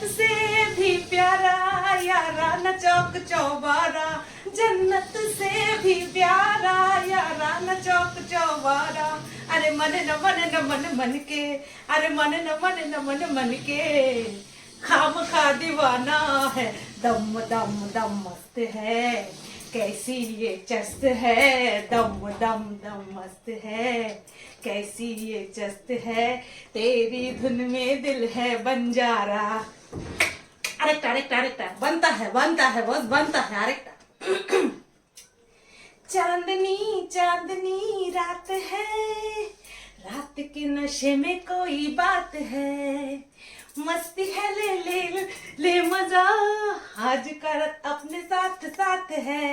जन्नत से भी प्यारा यारा, न चौक चौबारा। जन्नत से भी प्यारा यारा, न चौक चौबारा। अरे मन न मन न मन मन के, अरे मन न मन न मन मन के। खाम खा दीवाना है, दम दम दम मस्त है। कैसी ये चस्त है, दम दम दम मस्त है। कैसी ये चस्त है, तेरी धुन में दिल है बंजारा। আরেকটা আরেকটা আরেকটা बनता है बनता है बस बनता है আরেকটা चांदनी चांदनी रात है रात के नशे में कोई बात है मस्ती है ले ले ले मज़ा आज कर अपने साथ साथ है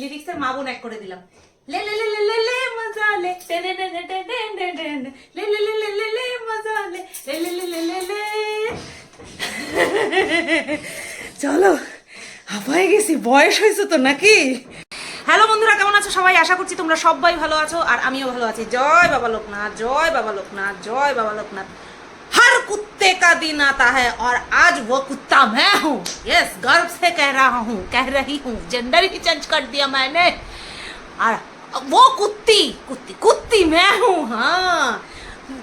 लिरिक्स মা বোন এক कोड़े দিলাম ले ले ले ले ले ले मज़ा ले टे टे टे टे टे टे ले ले ले ले ले ले मज़ा ले ले ले ले ले ले চলো হাঁপায় গেছি বয়স হয়েছে তো নাকি হ্যালো বন্ধুরা কেমন আছো সবাই আশা করছি তোমরা সবাই ভালো আছো আর আমিও ভালো আছি জয় বাবা লোকনাথ জয় বাবা লোকনাথ জয় বাবা লোকনাথ हर कुत्ते का दिन आता है और आज वो कुत्ता मैं हूँ यस गर्व से कह रहा हूँ कह रही हूँ जेंडर ही चेंज कर दिया मैंने और वो कुत्ती कुत्ती कुत्ती मैं हूँ हाँ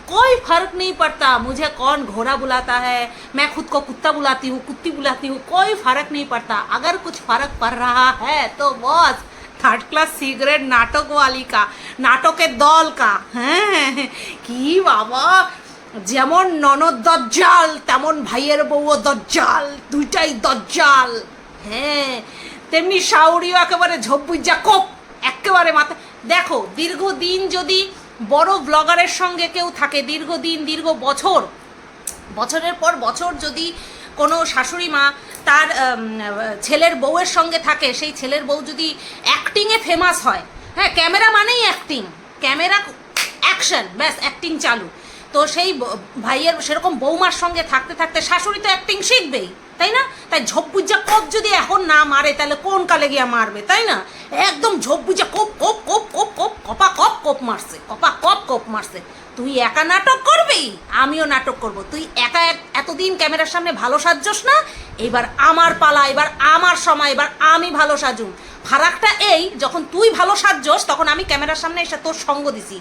कोई फर्क नहीं पड़ता मुझे कौन घोड़ा बुलाता है मैं खुद को कुत्ता बुलाती हूँ कुत्ती बुलाती हूँ कोई फर्क नहीं पड़ता अगर कुछ फर्क पड़ रहा है तो बस থার্ড ক্লাস সিগারেট নাটক ওয়ালি কা নাটকের দল কা হ্যাঁ কি বাবা যেমন ননদ দজ্জাল তেমন ভাইয়ের বউও দজ্জাল দুইটাই দজ্জাল হ্যাঁ তেমনি শাউরিও একেবারে ঝব্বুজা কোপ একেবারে মাথা দেখো দীর্ঘদিন যদি বড় ব্লগারের সঙ্গে কেউ থাকে দীর্ঘদিন, দীর্ঘ বছর। বছরের পর বছর যদি কোনো শাশুড়ি মা তার ছেলের বউয়ের সঙ্গে থাকে, সেই ছেলের বউ যদি অ্যাক্টিংয়ে ফেমাস হয় হ্যাঁ ক্যামেরা মানেই অ্যাক্টিং ক্যামেরা অ্যাকশন ব্যাস অ্যাক্টিং চালু। তো সেই ভাইয়ের সেরকম বৌমার সঙ্গে থাকতে থাকতে শাশুড়ি তো অ্যাক্টিং শিখবেই। তাই না? তাই ঝোপবুজা কোপ যদি এখন না মারে, তাহলে কোন কালে গিয়া মারবে, তাই না? একদম ঝোপবুজা কোপ কোপ কোপ কোপ কোপ, কপা কপ, কোপ মারছে, কপা কপ, কোপ মারছে। তুই একা নাটক করবি? আমিও নাটক করব। তুই একা এতদিন ক্যামেরার সামনে ভালো সাজছস না? এবার আমার পালা, এবার আমার সময় এবার আমি ভালো সাজুম। ফারাকটা এই, যখন তুই ভালো সাজছস তখন আমি ক্যামেরার সামনে এসে তোর সঙ্গ দিছি।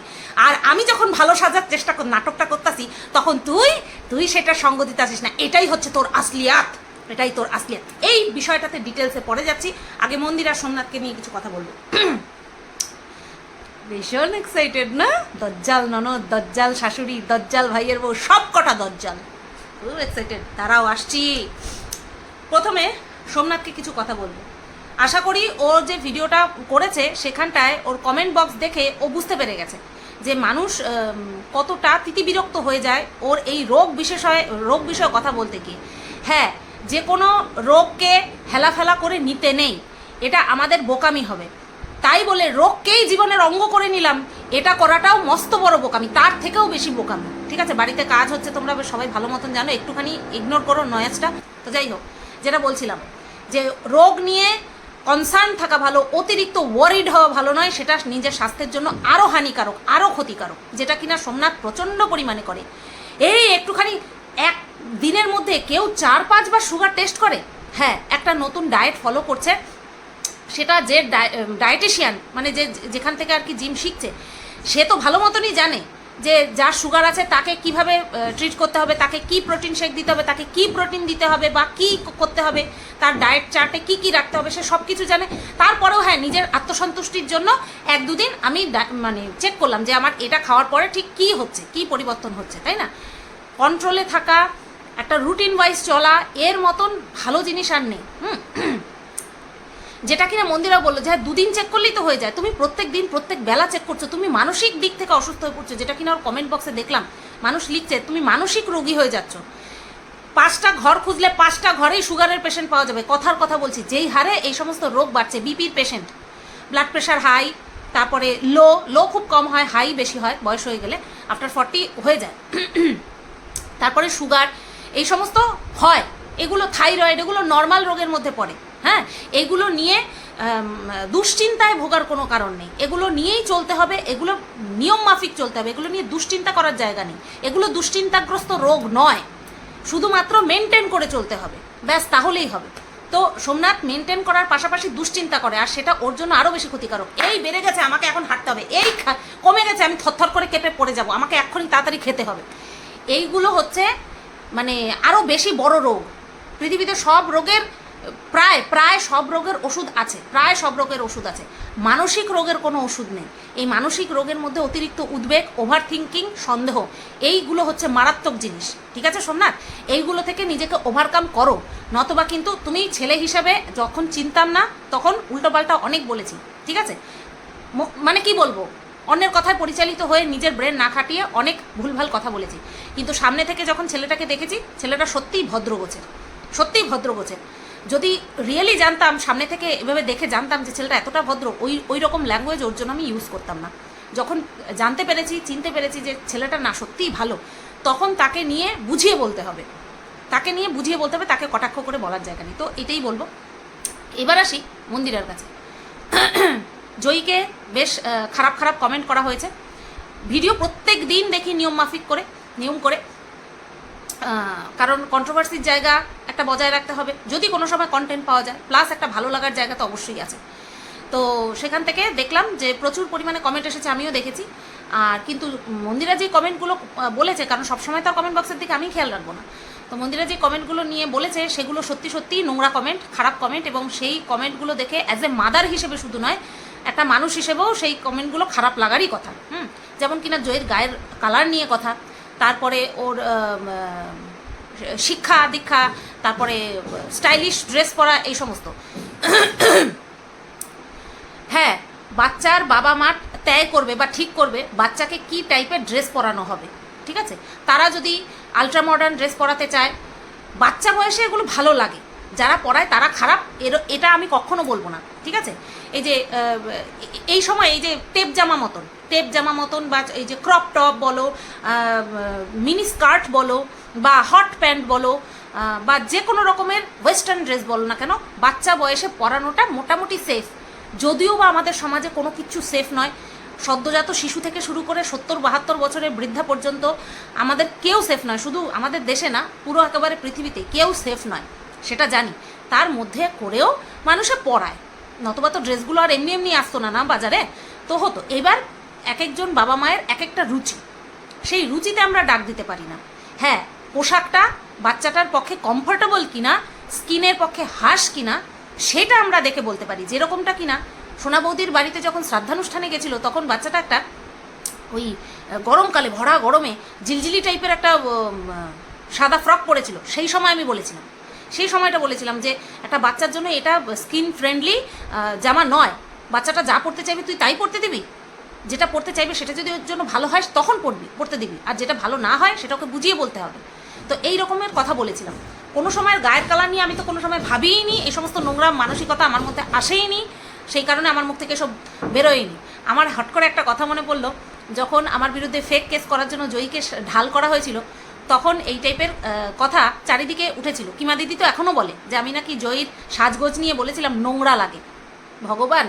আর আমি যখন ভালো সাজার চেষ্টা কর, নাটকটা করতাছি, তখন তুই তুই সেটা সঙ্গ দিতে আসিস না। এটাই হচ্ছে তোর আসলিয়াত এটাই তোর আসলিয়াত। এই বিষয়টাতে ডিটেলসে পড়ে যাচ্ছি। আগে মন্দির আর সোমনাথকে নিয়ে কিছু কথা বলব। ভীষণ এক্সাইটেড না? দজ্জাল ননদ, দজ্জাল শাশুড়ি, দজ্জাল ভাইয়ের বউ, সব কটা দজ্জাল। খুব এক্সাইটেড তারাও আসছি। প্রথমে সোমনাথকে কিছু কথা বলব। আশা করি ও যে ভিডিওটা করেছে, সেখানটায় ওর কমেন্ট বক্স দেখে ও বুঝতে পেরে গেছে যে মানুষ কতটা তিতিবিরক্ত হয়ে যায় ওর এই রোগ বিশেষয়ে, রোগ বিষয়ে কথা বলতে গিয়ে। হ্যাঁ যে কোনো রোগকে হেলাফেলা করে নিতে নেই। এটা আমাদের বোকামি হবে। তাই বলে রোগকেই জীবনের অঙ্গ করে নিলাম, এটা করাটাও মস্ত বড় বোকামি, তার থেকেও বেশি বোকামি। ঠিক আছে, বাড়িতে কাজ হচ্ছে, তোমরা সবাই ভালো মতন জানো, একটুখানি ইগনোর করো নয়েজটা। তো যাই হোক, যেটা বলছিলাম, যে রোগ নিয়ে কনসার্ন থাকা ভালো, অতিরিক্ত ওয়ারিড হওয়া ভালো নয়, সেটা নিজের স্বাস্থ্যের জন্য আরও হানিকারক আরও ক্ষতিকারক, যেটা কিনা সোমনাথ প্রচণ্ড পরিমাণে করে। এই একটুখানি এক দিনের মধ্যে কেউ চার পাঁচবার সুগার টেস্ট করে? হ্যাঁ একটা নতুন ডায়েট ফলো করছে। সেটা যে ডায়েটিশিয়ান মানে যে, যেখান থেকে আর কি জিম শিখছে, সে তো ভালো মতনই জানে যে যার সুগার আছে তাকে কীভাবে ট্রিট করতে হবে, তাকে কি প্রোটিন শেক দিতে হবে, তাকে কি প্রোটিন দিতে হবে বা কি করতে হবে, তার ডায়েট চার্টে কি কি রাখতে হবে, সে সব কিছু জানে। তারপরেও হ্যাঁ নিজের আত্মসন্তুষ্টির জন্য এক, দুদিন আমি মানে চেক করলাম যে আমার এটা খাওয়ার পরে ঠিক কি হচ্ছে, কি পরিবর্তন হচ্ছে, তাই না? কন্ট্রোলে থাকা, একটা রুটিন ওয়াইজ চলা, এর মতন ভালো জিনিস আর নেই। হুম? যেটা কিনা মন্দিরা বলল যে হ্যাঁ দুদিন চেক করলেই তো হয়ে যায়। তুমি প্রত্যেক দিন, প্রত্যেক বেলা চেক করছ। তুমি মানসিক দিক থেকে অসুস্থ হয়ে পড়ছো। যেটা কিনা ওর কমেন্ট বক্সে দেখলাম। মানুষ লিখছে, তুমি মানসিক রোগী হয়ে যাচ্ছ। পাঁচটা ঘর খুঁজলে পাঁচটা ঘরেই সুগারের পেশেন্ট পাওয়া যাবে। কথার কথা বলছি, যেই হারে এই সমস্ত রোগ বাড়ছে বিপির পেশেন্ট ব্লাড প্রেশার হাই তারপরে লো লো খুব কম হয় হাই বেশি হয়, বয়স হয়ে গেলে আফটার ফর্টি হয়ে যায়। তারপরে সুগার, এই সমস্ত হয়। এগুলো থাইরয়েড, এগুলো নর্মাল রোগের মধ্যে পড়ে হ্যাঁ? এগুলো নিয়ে দুশ্চিন্তায় ভোগার কোনো কারণ নেই। এগুলো নিয়েই চলতে হবে, এগুলো নিয়ম মাফিক চলতে হবে, এগুলো নিয়ে দুশ্চিন্তা করার জায়গা নেই। এগুলো দুশ্চিন্তাগ্রস্ত রোগ নয়, শুধুমাত্র মেনটেন করে চলতে হবে, ব্যাস তাহলেই হবে। তো সোমনাথ মেনটেন করার পাশাপাশি দুশ্চিন্তা করে, আর সেটা ওর জন্য আরও বেশি ক্ষতিকারক। এই বেড়ে গেছে, আমাকে এখন হাঁটতে হবে। এই কমে গেছে, আমি থরথর করে কেঁপে পড়ে যাব। আমাকে এক্ষুনি তাড়াতাড়ি খেতে হবে। এইগুলো হচ্ছে মানে আরও বেশি বড় রোগ। পৃথিবীতে সব রোগের, প্রায় প্রায় সব রোগের ওষুধ আছে, প্রায় সব রোগের ওষুধ আছে। মানসিক রোগের কোনো ওষুধ নেই। এই মানসিক রোগের মধ্যে অতিরিক্ত উদ্বেগ ওভার থিঙ্কিং সন্দেহ, এইগুলো হচ্ছে মারাত্মক জিনিস। ঠিক আছে, সোমনাথ? এইগুলো থেকে নিজেকে ওভারকাম করো। নতবা কিন্তু তুমি ছেলে হিসাবে যখন চিনতাম না, তখন উল্টোপাল্টা অনেক বলেছি। ঠিক আছে? মানে কি বলব? অন্যের কথায় পরিচালিত হয়ে নিজের ব্রেন না খাটিয়ে অনেক ভুলভাল কথা বলেছি। কিন্তু সামনে থেকে যখন ছেলেটাকে দেখেছি, ছেলেটা সত্যিই ভদ্র গোছের। সত্যিই ভদ্র গোছের। যদি রিয়েলি জানতাম, সামনে থেকে এভাবে দেখে জানতাম যে ছেলেটা এতটা ভদ্র, ওই ওই রকম ল্যাঙ্গুয়েজ ওর জন্য আমি ইউজ করতাম না। যখন জানতে পেরেছি, চিনতে পেরেছি যে ছেলেটা না সত্যিই ভালো, তখন তাকে নিয়ে বুঝিয়ে বলতে হবে। তাকে নিয়ে বুঝিয়ে বলতে হবে, তাকে কটাক্ষ করে বলার জায়গা নেই। তো এটাই বলব। এবার আসি মন্দিরের কাছে। জয়ীকে বেশ খারাপ খারাপ কমেন্ট করা হয়েছে। ভিডিও প্রত্যেক দিন দেখি নিয়ম মাফিক করে, নিয়ম করে। কারণ কন্ট্রোভার্সির জায়গা একটা বজায় রাখতে হবে। যদি কোনো সময় কন্টেন্ট পাওয়া যায় প্লাস একটা ভালো লাগার জায়গা তো অবশ্যই আছে। তো সেখান থেকে দেখলাম যে প্রচুর পরিমাণে কমেন্ট এসেছে, আমিও দেখেছি। আর কিন্তু মন্দিরা যে কমেন্টগুলো বলেছে, কারণ সবসময় তো কমেন্ট বক্সের দিকে আমি খেয়াল রাখব না। তো মন্দিরা যে কমেন্টগুলো নিয়ে বলেছে, সেগুলো সত্যি সত্যিই নোংরা কমেন্ট খারাপ কমেন্ট এবং সেই কমেন্টগুলো দেখে অ্যাজ এ মাদার হিসেবে শুধু নয় একটা মানুষ হিসেবেও সেই কমেন্টগুলো খারাপ লাগারই কথা, হুম? যেমন কিনা জয়ের গায়ের কালার নিয়ে কথা, তারপরে ওর শিক্ষা, দীক্ষা, তারপরে স্টাইলিশ ড্রেস পরা, এই সমস্ত। হ্যাঁ বাচ্চার বাবা মা ত্যায় করবে বা ঠিক করবে, বাচ্চাকে কি টাইপের ড্রেস পরানো হবে, ঠিক আছে? তারা যদি আলট্রা মডার্ন ড্রেস পরাতে চায়, বাচ্চা বয়সে এগুলো ভালো লাগে, যারা পড়ায় তারা খারাপ, এর, এটা আমি কখনো বলব না, ঠিক আছে? এই যে এই সময় এই যে টেপ জামা মতন, টেপ জামা মতন বা এই যে ক্রপ টপ বলো মিনি স্কার্ট বলো বা হট প্যান্ট বলো বা যে কোনো রকমের ওয়েস্টার্ন ড্রেস বলো না কেন, বাচ্চা বয়সে পরানোটা মোটামুটি সেফ যদিও বা আমাদের সমাজে কোনো কিছু সেফ নয়, সদ্যজাত শিশু থেকে শুরু করে সত্তর, বাহাত্তর বছরের বৃদ্ধা পর্যন্ত আমাদের কেউ সেফ নয়, শুধু আমাদের দেশে না, পুরো একেবারে পৃথিবীতে কেউ সেফ নয়, সেটা জানি। তার মধ্যে করেও মানুষে পড়ায়। নতবা তো ড্রেসগুলো আর এমনি এমনি আসতো না না, বাজারে? তো হতো। এবার এক একজন বাবা মায়ের এক একটা রুচি। সেই রুচিতে আমরা ডাক দিতে পারি না। হ্যাঁ পোশাকটা বাচ্চাটার পক্ষে কমফোর্টেবল কিনা, স্কিনের পক্ষে হাস কিনা, সেটা আমরা দেখে বলতে পারি। যেরকমটা কিনা, সোনা বৌদির বাড়িতে যখন শ্রাদ্ধানুষ্ঠানে গেছিল, তখন বাচ্চাটা একটা ওই গরমকালে, ভরা গরমে, ঝিলঝিলি টাইপের একটা সাদা ফ্রক পরেছিল। সেই সময় আমি বলেছিলাম। সেই সময়টা বলেছিলাম যে একটা বাচ্চার জন্য এটা স্কিন ফ্রেন্ডলি জামা নয়। বাচ্চাটা যা পড়তে চাইবে তুই তাই পড়তে দিবি। যেটা পড়তে চাইবে সেটা যদি ওর জন্য ভালো হয় তখন পড়বি, পড়তে দিবি। আর যেটা ভালো না হয় সেটা ওকে বুঝিয়ে বলতে হবে। তো এই রকমের কথা বলেছিলাম। কোনো সময়ের গায়ের কালার নিয়ে আমি তো কোনো সময় ভাবিইনি, এই সমস্ত নোংরা মানসিকতা আমার মধ্যে আসেইনি, সেই কারণে আমার মুখ থেকে সব বেরোয়নি। আমার হট করে একটা কথা মনে পড়ল, যখন আমার বিরুদ্ধে ফেক কেস করার জন্য জয়ীকে ঢাল করা হয়েছিল তখন এই টাইপের কথা চারিদিকে উঠেছিল। কিমা দিদি তো এখনও বলে যে, আমি নাকি জয়ীর সাজগোজ নিয়ে বলেছিলাম, নোংরা লাগে। ভগবান,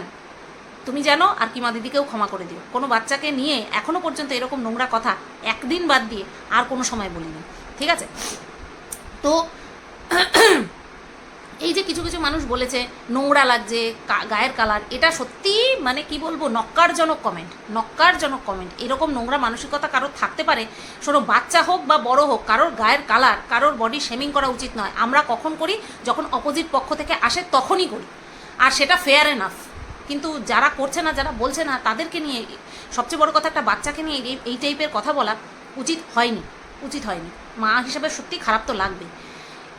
তুমি জানো আর কিমা দিদিকেও ক্ষমা করে দিও। কোনো বাচ্চাকে নিয়ে এখনও পর্যন্ত এরকম নোংরা কথা একদিন বাদ দিয়ে আর কোনো সময় বলিনি। ঠিক আছে? তো এই যে কিছু কিছু মানুষ বলেছে, নোংরা লাগছে গায়ের কালার এটা সত্যি মানে কি বলব, নক্কারজনক কমেন্ট নক্কারজনক কমেন্ট এরকম নোংরা মানসিকতা কারোর থাকতে পারে। শোনো, বাচ্চা হোক বা বড় হোক, কারোর গায়ের কালার কারোর বডি শেমিং করা উচিত নয়। আমরা কখন করি? যখন অপোজিট পক্ষ থেকে আসে, তখনই করি। আর সেটা ফেয়ার এনাফ কিন্তু যারা করছে না, যারা বলছে না, তাদেরকে নিয়ে, সবচেয়ে বড় কথা একটা বাচ্চাকে নিয়ে এই- টাইপের কথা বলা উচিত হয়নি উচিত হয়নি। মা হিসাবে সত্যি খারাপ তো লাগবে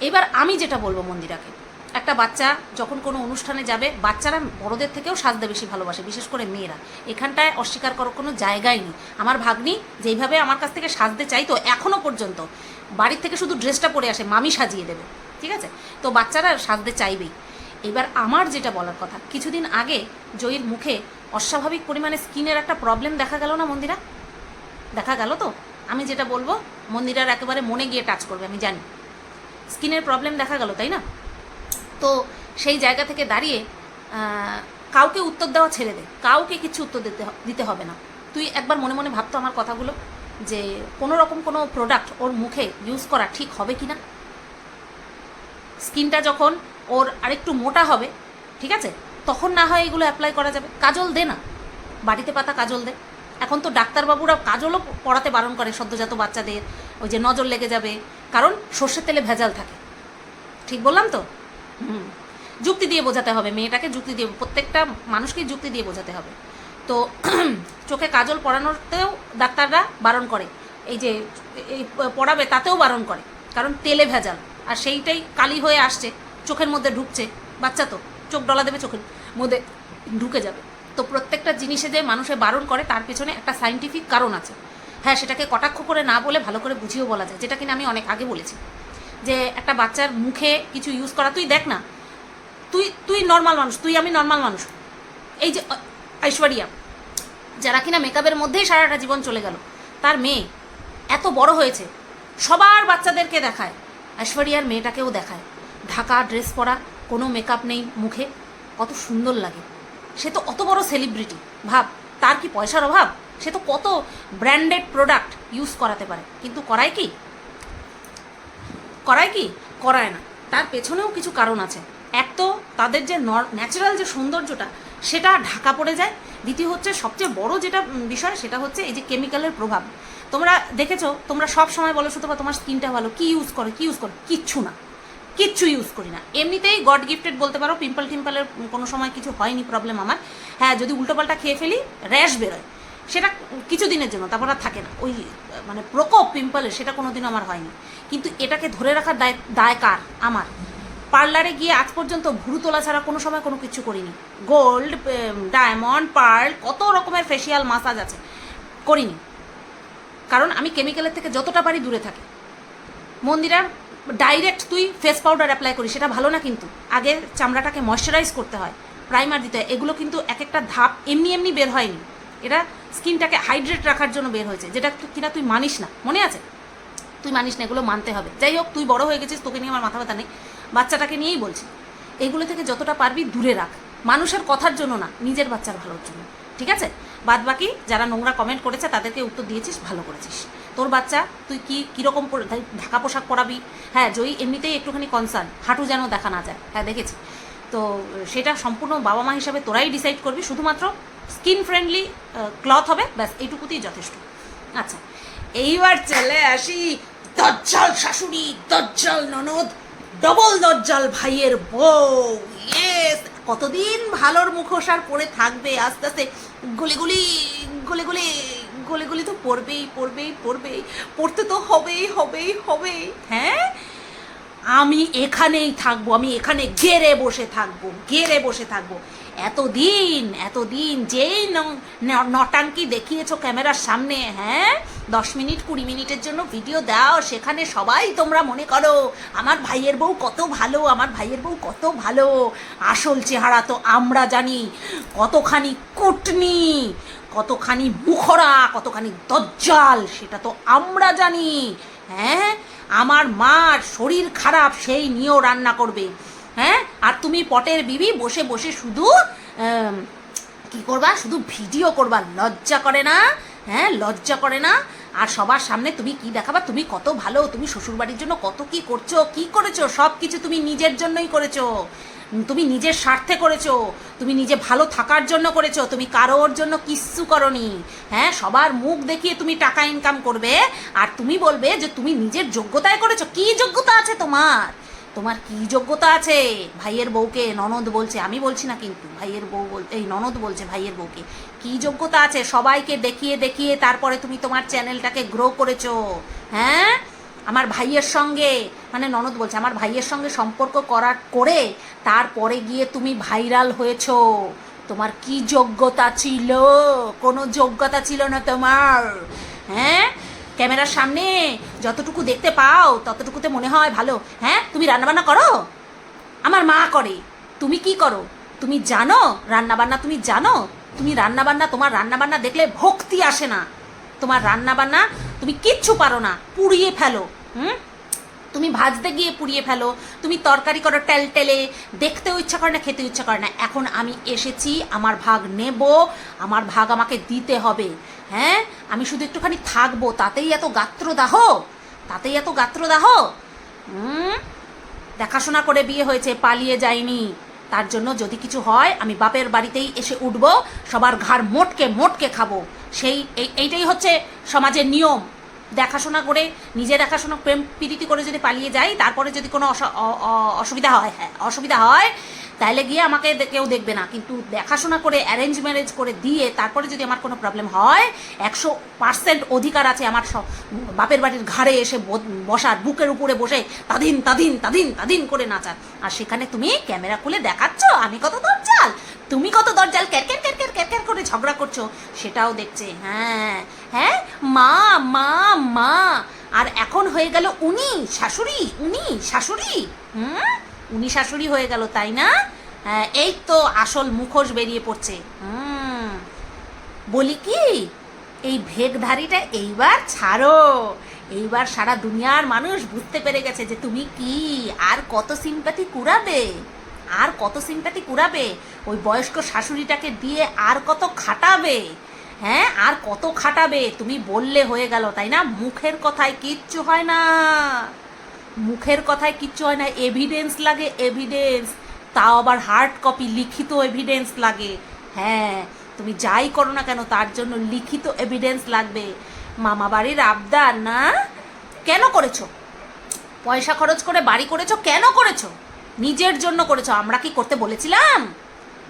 এবার আমি যেটা বলব মন্দিরাকে একটা বাচ্চা যখন কোনো অনুষ্ঠানে যাবে, বাচ্চারা বড়দের থেকেও সাজতে বেশি ভালোবাসে, বিশেষ করে মেয়েরা। এখানটায় অস্বীকার করার কোনো জায়গাই নেই। আমার ভাগ্নি যেইভাবে আমার কাছ থেকে সাজতে চাইতো এখনও পর্যন্ত বাড়ির থেকে শুধু ড্রেসটা পরে আসে, মামি সাজিয়ে দেবে। ঠিক আছে? তো বাচ্চারা সাজতে চাইবেই। এবার আমার যেটা বলার কথা, কিছুদিন আগে জয়ীর মুখে অস্বাভাবিক পরিমাণে স্কিনের একটা প্রবলেম দেখা গেল না মন্দিরা? দেখা গেল তো? আমি যেটা বলব, মন্দিরার একেবারে মনে গিয়ে টাচ করবে, আমি জানি। স্কিনের প্রবলেম দেখা গেল, তাই না? তো সেই জায়গা থেকে দাঁড়িয়ে কাউকে উত্তর দেওয়া ছেড়ে দে। কাউকে কিছু উত্তর দিতে দিতে হবে না। তুই একবার মনে মনে ভাবতো আমার কথাগুলো, যে কোনো রকম কোনো প্রোডাক্ট ওর মুখে ইউজ করা ঠিক হবে কি না স্কিনটা যখন ওর আরেকটু মোটা হবে, ঠিক আছে? তখন না হয় এগুলো অ্যাপ্লাই করা যাবে। কাজল দে না। বাড়িতে পাতা কাজল দে। এখন তো ডাক্তারবাবুরা কাজলও পড়াতে বারণ করে সদ্যজাত বাচ্চাদের। ওই যে নজর লেগে যাবে। কারণ সর্ষের তেলে ভেজাল থাকে। ঠিক বললাম তো? হুম। যুক্তি দিয়ে বোঝাতে হবে, মেয়েটাকে যুক্তি দিয়ে, প্রত্যেকটা মানুষকেই যুক্তি দিয়ে বোঝাতে হবে। তো চোখে কাজল পরানোতেও ডাক্তাররা বারণ করে, এই যে, এই পড়াবে তাতেও বারণ করে, কারণ তেলে ভেজাল, আর সেইটাই কালি হয়ে আসছে, চোখের মধ্যে ঢুকছে, বাচ্চা তো, চোখ ডলা দেবে চোখের মধ্যে ঢুকে যাবে। তো প্রত্যেকটা জিনিসে যে মানুষে বারণ করে, তার পেছনে একটা সাইন্টিফিক কারণ আছে। হ্যাঁ সেটাকে কটাক্ষ করে না বলে ভালো করে বুঝিয়েও বলা যায়, যেটা কিনা আমি অনেক আগে বলেছি। যে একটা বাচ্চার মুখে কিছু ইউজ করা, তুই দেখ না। তুই তুই নর্মাল মানুষ, তুই আমি নর্মাল মানুষ। এই যে, ঐশ্বরিয়া, যারা কিনা মেকআপের মধ্যেই সারাটা জীবন চলে গেল, তার মেয়ে এত বড় হয়েছে, সবার বাচ্চাদেরকে দেখায়, ঐশ্বরিয়ার মেয়েটাকেও দেখায়। ঢাকা ড্রেস পরা, কোনো মেকআপ নেই মুখে, কত সুন্দর লাগে। সে তো অত বড় সেলিব্রিটি ভাব, তার কি পয়সার অভাব? সে তো কত ব্র্যান্ডেড প্রোডাক্ট ইউজ করাতে পারে। কিন্তু করায় কি? করায় কি? করায় না। তার পেছনেও কিছু কারণ আছে। এক তো তাদের যে ন্যাচারাল যে সৌন্দর্যটা, সেটা ঢাকা পড়ে যায়। দ্বিতীয় হচ্ছে সবচেয়ে বড় যেটা বিষয়, সেটা হচ্ছে এই যে কেমিক্যালের প্রভাব। তোমরা দেখেছ, তোমরা সব সময় বলো শুধু তোমার স্কিনটা ভালো, কি ইউজ করো, কি ইউজ করো? কিচ্ছু না। কিচ্ছু ইউজ করি না। এমনিতেই গড গিফটেড বলতে পারো পিম্পল টিম্পলের কোনো সময় কিছু হয়নি প্রবলেম আমার। হ্যাঁ যদি উল্টোপাল্টা খেয়ে ফেলি র্যাশ বেরোয়। সেটা কিছু দিনের জন্য, তারপর আর থাকে না। ওই মানে প্রকোপ পিম্পলের সেটা কোনোদিনও আমার হয়নি। কিন্তু এটাকে ধরে রাখার দায় দায় কার? আমার। পার্লারে গিয়ে আজ পর্যন্ত ভুরু তোলা ছাড়া কোনো সময় কোনো কিছু করিনি। গোল্ড ডায়মন্ড, পার্ল, কত রকমের ফেসিয়াল মাসাজ আছে, করিনি। কারণ আমি কেমিক্যালের থেকে যতটা পারি দূরে থাকি। মন্দিরা, ডাইরেক্ট তুই ফেস পাউডার অ্যাপ্লাই করিস, সেটা ভালো না কিন্তু। আগে চামড়াটাকে ময়শ্চারাইজ করতে হয়, প্রাইমার দিতে হয়। এগুলো কিন্তু এক একটা ধাপ এমনি এমনি বের হয়নি। এটা স্কিনটাকে হাইড্রেট রাখার জন্য বের হয়েছে, যেটা কিনা তুই মানিস না। মনে আছে? তুই মানিস না, এগুলো মানতে হবে। যাই হোক, তুই বড় হয়ে গেছিস, তোকে নিয়ে আমার মাথা ব্যথা নেই। বাচ্চাটাকে নিয়েই বলছি, এগুলো থেকে যতটা পারবি দূরে রাখ। মানুষের কথার জন্য না, নিজের বাচ্চার ভালোর জন্য। ঠিক আছে? বাদ বাকি যারা নোংরা কমেন্ট করেছে, তাদেরকে উত্তর দিয়েছিস, ভালো করেছিস। তোর বাচ্চা, তুই কি, কীরকম ঢাকা পোশাক পরাবি? হ্যাঁ জয়ী এমনিতেই একটুখানি কনসার্ন হাঁটু যেন দেখা না যায়। হ্যাঁ দেখেছি। তো সেটা সম্পূর্ণ বাবা মা হিসাবে তোরাই ডিসাইড করবি, শুধুমাত্র স্কিন ফ্রেন্ডলি ক্লথ হবে, ব্যাস, এইটুকুতেই যথেষ্ট। আচ্ছা এইবার চলে আসি দজ্জাল শাশুড়ি, দজ্জাল ননদ ডবল দজ্জাল ভাইয়ের বউ। ইয়েস কতদিন ভালোর মুখোশ আর পরে থাকবে? আস্তে আস্তে গলি গুলি গলি গুলি, গলি তো পড়বেই পড়বেই পড়বেই। পড়তে তো হবেই হবেই হবেই। হ্যাঁ? আমি এখানেই থাকব, আমি এখানে গেরে বসে থাকব গেরে বসে থাকব। এতদিন এতদিন যেই নটাঙ্কি দেখিয়েছো ক্যামেরার সামনে হ্যাঁ? দশ মিনিট, কুড়ি মিনিটের জন্য ভিডিও দাও, সেখানে সবাই তোমরা মনে করো, আমার ভাইয়ের বউ কত ভালো, আমার ভাইয়ের বউ কত ভালো। আসল চেহারা তো আমরা জানি, কতখানি কুটনি, কতখানি মুখরা, কতখানি দজ্জাল, সেটা তো আমরা জানি হ্যাঁ? আমার মার শরীর খারাপ, সেই নিয়েও রান্না করবে। হ্যাঁ? আর তুমি পটের বিবি বসে বসে শুধু কি করবা? শুধু ভিডিও করবা, লজ্জা করে না? হ্যাঁ লজ্জা করে না? আর সবার সামনে তুমি কি দেখাবা? তুমি কত ভালো, তুমি শ্বশুরবাড়ির জন্য কত কি করছ, কি করেছ? সব কিছু তুমি নিজের জন্যই করেছ। তুমি নিজের স্বার্থে করেছ। তুমি নিজে ভালো থাকার জন্য করেছ। তুমি কারোর জন্য কিচ্ছু করনি। হ্যাঁ সবার মুখ দেখিয়ে তুমি টাকা ইনকাম করবে। আর তুমি বলবে যে তুমি নিজের যোগ্যতায় করেছ। কি যোগ্যতা আছে তোমার? তোমার কি যোগ্যতা আছে? ভাইয়ের বউকে ননদ বলছে, আমি বলছি না কিন্তু, ভাইয়ের বউ বল, এই ননদ বলছে ভাইয়ের বউকে। কি যোগ্যতা আছে? সবাইকে দেখিয়ে দেখিয়ে তারপরে তুমি তোমার চ্যানেলটাকে গ্রো করেছ। হ্যাঁ? আমার ভাইয়ের সঙ্গে মানে ননদ বলছে, আমার ভাইয়ের সঙ্গে সম্পর্ক করার করে তারপরে গিয়ে তুমি ভাইরাল হয়েছো। তোমার কি যোগ্যতা ছিল? কোনো যোগ্যতা ছিল না তোমার। হ্যাঁ? ক্যামেরার সামনে যতটুকু দেখতে পাও, ততটুকুতে মনে হয় ভালো। হ্যাঁ? তুমি রান্নাবান্না করো? আমার মা করে। তুমি কি করো? তুমি জানো? রান্নাবান্না তুমি জানো? তুমি রান্নাবান্না, তোমার রান্নাবান্না দেখলে ভক্তি আসে না। তোমার রান্নাবান্না তুমি কিচ্ছু পারো না। পুড়িয়ে ফেলো। হুম? তুমি ভাজতে গিয়ে পুড়িয়ে ফেলো, তুমি তরকারি করো টেল টেলে দেখতেও ইচ্ছা করে না, খেতেও ইচ্ছা করে না। এখন আমি এসেছি, আমার ভাগ নেব, আমার ভাগ আমাকে দিতে হবে। হ্যাঁ? আমি শুধু একটুখানি থাকব, তাতেই এত গাত্রদাহ? তাতেই এত গাত্রদাহ? দেখাশোনা করে বিয়ে হয়েছে, পালিয়ে যায়নি তার জন্য যদি কিছু হয়, আমি বাপের বাড়িতেই এসে উঠব, সবার ঘাড় মোটকে মোটকে খাব। সেই, এই- এইটাই হচ্ছে সমাজের নিয়ম। দেখাশোনা করে, নিজে দেখাশোনা, প্রেম প্রীতি করে যদি পালিয়ে যাই তারপরে যদি কোনো অসুবিধা হয় হ্যাঁ অসুবিধা হয়, তাহলে গিয়ে আমাকে কেউ দেখবে না। কিন্তু দেখাশোনা করে অ্যারেঞ্জ ম্যারেজ করে দিয়ে, তারপরে যদি আমার কোনো প্রবলেম হয়, একশো পার্সেন্ট অধিকার আছে আমার বাপের বাড়ির ঘাড়ে এসে বসার, বুকের উপরে বসে তাদিন তাদিন তাদিন তাদিন করে নাচার। আর সেখানে তুমি ক্যামেরা খুলে দেখাচ্ছ, আমি কত দরজাল তুমি কত দরজাল ক্যার ক্যার ক্যার ক্যার ক্যার ক্যার করে ঝগড়া করছ? সেটাও দেখছে। হ্যাঁ হ্যাঁ মা মা মা। আর এখন হয়ে গেল উনি শাশুড়ি উনি শাশুড়ি। হুম? উনি শাশুড়ি হয়ে গেল তাই না? হ্যাঁ, এই তো আসল মুখোশ বেরিয়ে পড়ছে। হুম। বলি কি এই ভেগধারীটা এইবার ছাড়ো। এইবার সারা দুনিয়ার মানুষ বুঝতে পেরে গেছে যে তুমি কি আর কত সিম্প্যাথি কুড়াবে? আর কত সিম্প্যাথি কুড়াবে? ওই বয়স্ক শাশুড়িটাকে দিয়ে আর কত খাটাবে? হ্যাঁ আর কত খাটাবে? তুমি বললে হয়ে গেল, তাই না? মুখের কথায় কিচ্ছু হয় না। মুখের কথায় কিচ্ছু হয় না। এভিডেন্স লাগে এভিডেন্স তাও আবার হার্ড কপি লিখিত এভিডেন্স লাগে। হ্যাঁ তুমি যাই করো না কেন, তার জন্য লিখিত এভিডেন্স লাগবে। মামা বাড়ির আবদার, না? কেন করেছ? পয়সা খরচ করে বাড়ি করেছ? কেন করেছ? নিজের জন্য করেছ। আমরা কি করতে বলেছিলাম?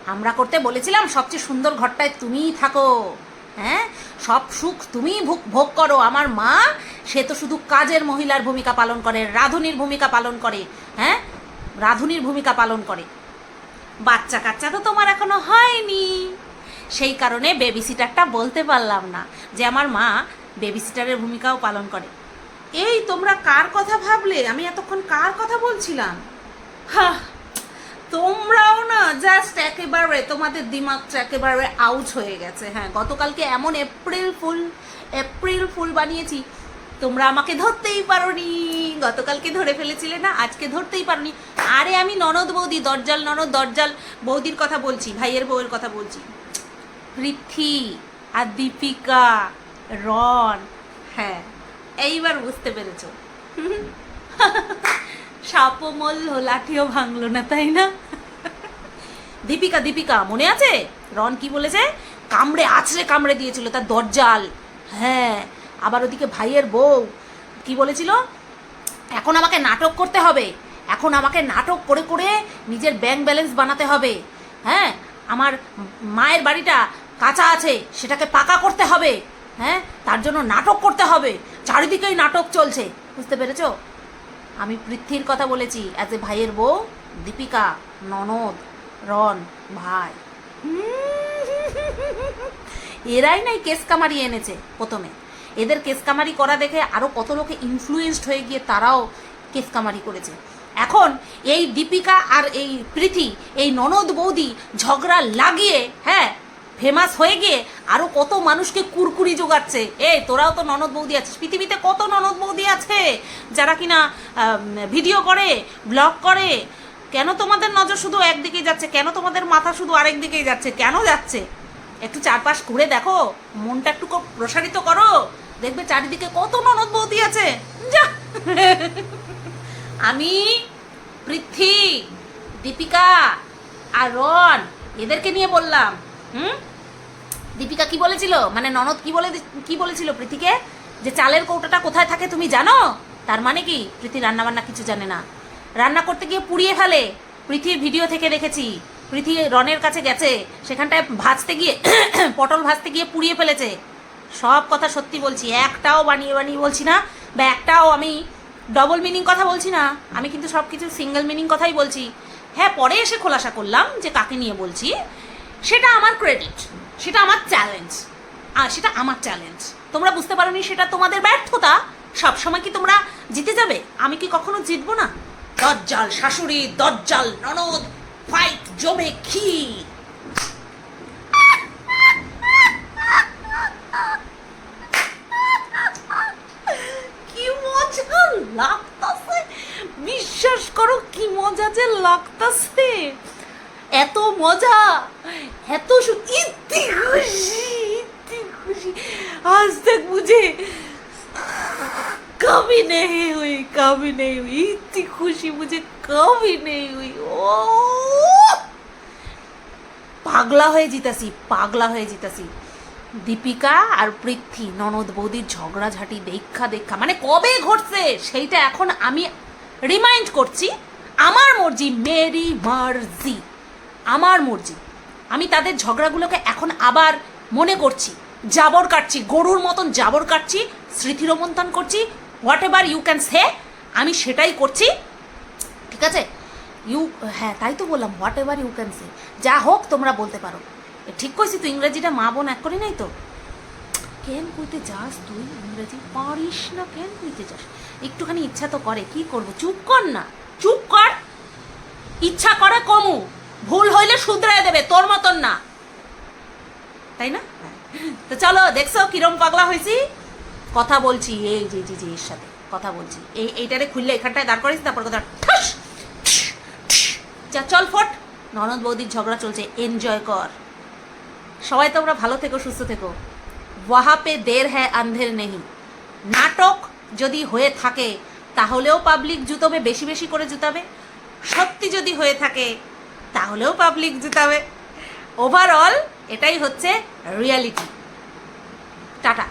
আমরা করতে বলেছিলাম সবচেয়ে সুন্দর ঘরটায় তুমিই থাকো। হ্যাঁ? সব সুখ ভোগ ভোগ করো। আমার মা, সে তো শুধু কাজের মহিলার ভূমিকা পালন করে, রাধুনির ভূমিকা পালন করে। হ্যাঁ? রাধুনির ভূমিকা পালন করে। বাচ্চা কাচ্চা তো তোমার এখনও হয়নি। সেই কারণে বেবি সিটারটা বলতে পারলাম না যে আমার মা বেবি সিটারের ভূমিকাও পালন করে। এই তোমরা কার কথা ভাবলে? আমি এতক্ষণ কার কথা বলছিলাম? হা তোমরাও না জাস্ট একেবারে তোমাদের দিমাগটা একেবারে আউট হয়ে গেছে। হ্যাঁ গতকালকে এমন এপ্রিল ফুল এপ্রিল ফুল বানিয়েছি। তোমরা আমাকে ধরতেই পারোনি। গতকালকে ধরে ফেলেছিলে না, আজকে ধরতেই পারোনি। আরে আমি ননদ বৌদি, দরজাল ননদ, দরজাল বৌদির কথা বলছি, ভাইয়ের বউয়ের কথা বলছি। পৃথ্বী আর দীপিকা, রন হ্যাঁ এইবার বুঝতে পেরেছ। সাপও মল্ল লাঠিও ভাঙলো না, তাই না? দীপিকা দীপিকা, মনে আছে? রন কি বলেছে? কামড়ে, আছড়ে কামড়ে দিয়েছিল তার দরজাল। হ্যাঁ আবার ওদিকে ভাইয়ের বউ কি বলেছিল? এখন আমাকে নাটক করতে হবে। এখন আমাকে নাটক করে করে নিজের ব্যাংক ব্যালেন্স বানাতে হবে। হ্যাঁ আমার মায়ের বাড়িটা কাঁচা আছে, সেটাকে পাকা করতে হবে। হ্যাঁ তার জন্য নাটক করতে হবে। চারিদিকেই নাটক চলছে। বুঝতে পেরেছ? আমি পৃথ্বীর কথা বলেছি অ্যাজ এ ভাইয়ের বউ, দীপিকা, ননদ, রন, ভাই। এরাই নাই কেস কামারি এনেছে প্রথমে। এদের কেস কামারি করা দেখে আরও কত লোকে ইনফ্লুয়েসড হয়ে গিয়ে তারাও কেস কামারি করেছে। এখন এই দীপিকা আর এই প্রীতি এই ননদ বৌদি ঝগড়া লাগিয়ে হ্যাঁ ফেমাস হয়ে গিয়ে আরও কত মানুষকে কুরকুরি জোগাচ্ছে। এই, তোরাও তো ননদ বৌদি আছিস। পৃথিবীতে কত ননদ বৌদি আছে যারা কিনা ভিডিও করে ব্লগ করে। কেন তোমাদের নজর শুধু একদিকেই যাচ্ছে? কেন তোমাদের মাথা শুধু আরেক দিকেই যাচ্ছে? কেন যাচ্ছে? একটু চারপাশ ঘুরে দেখো। মনটা একটু প্রসারিত করো। দেখবে চারিদিকে কত ননদ বৌদি আছে। যা। আমি পৃথ্বী, দীপিকা আর রন। এদেরকে নিয়ে বললাম। হুম? দীপিকা কি বলেছিল? মানে ননদ কি বলে কি বলেছিল প্রীতিকে? যে চালের কৌটাটা কোথায় থাকে তুমি জানো? তার মানে কি? প্রীতি রান্নাবান্না কিছু জানে না। রান্না করতে গিয়ে পুড়িয়ে ফেলে। পৃথির ভিডিও থেকে দেখেছি। পৃথি রনের কাছে গেছে। সেখানটায় ভাজতে গিয়ে পটল ভাজতে গিয়ে পুড়িয়ে ফেলেছে। সব কথা সত্যি বলছি। একটাও বানিয়ে বানিয়ে বলছি না। বা একটাও আমি ডবল মিনিং কথা বলছি না। আমি কিন্তু সব কিছু সিঙ্গেল মিনিং কথাই বলছি। হ্যাঁ পরে এসে খোলাসা করলাম যে কাকে নিয়ে বলছি, সেটা আমার ক্রেডিট সেটা আমার চ্যালেঞ্জ আর সেটা আমার চ্যালেঞ্জ তোমরা বুঝতে পারোনি সেটা তোমাদের ব্যর্থতা? সবসময় কি তোমরা জিতে যাবে? আমি কি কখনো জিতবো না? দজ্জাল শাশুড়ি, দজ্জাল ননদ ফাইট জমে ক্ষীর কি মজা লাগতাছে? লাগতাছে। এত মজা এত সু- ইতি খুশি ইতি খুশি আজ তক মুঝে कभी नहीं हुई कभी नहीं हुई इतनी खुशी मुझे कभी नहीं हुई ओ পাগলা হয়ে জিতাসি পাগলা হয়ে জিতাসি দীপিকা আর পৃথ্বী ননদ বৌদির ঝগড়াঝাটি দেখা দেখা মানে কবে ঘটছে সেইটা এখন আমি রিমাইন্ড করছি আমার মর্জি মেরি মার্জি আমার মর্জি। আমি তাদের ঝগড়াগুলোকে এখন আবার মনে করছি, জাবর কাটছি, গরুর মতন জাবর কাটছি স্মৃতিরোমন্থন করছি whatever you can say আমি সেটাই করছি। ঠিক আছে? ইউ হ্যাঁ তাই তো বললাম whatever you can say যা হোক তোমরা বলতে পারো। ঠিক কইছি তুই ইংরেজিটা মা বোন এক করি নাই তো? কেন কইতে যাস তুই, ইংরেজি? পারিস না, কেন কইতে যাস? একটুখানি ইচ্ছা তো করে, কি করব? চুপ কর না। চুপ কর। ইচ্ছা করে কমু। ভুল হইলে শুধরায় দেবে, তোর মতন না। তাই না? হ্যাঁ। তো চলো, দেখছ কিরম পাগলা হয়েছি কথা বলছি, এই যে জি জি এর সাথে কথা বলছি। এই, এইটারে খুললে এখানটায় দাঁড় করেছি তারপর কথা যা, চল ফট। ননদ বৌদির ঝগড়া চলছে এনজয় কর। সবাই তোমরা ভালো থেকো, সুস্থ থেকো। ওয়াহা পে দের হ্যাঁ আন্ধের নেই নাটক যদি হয়ে থাকে, তাহলেও পাবলিক জুতোবে, বেশি বেশি করে জুতাবে। সত্যি যদি হয়ে থাকে তাহলেও পাবলিক জেতাবে। ওভারঅল এটাই হচ্ছে রিয়ালিটি টাটা।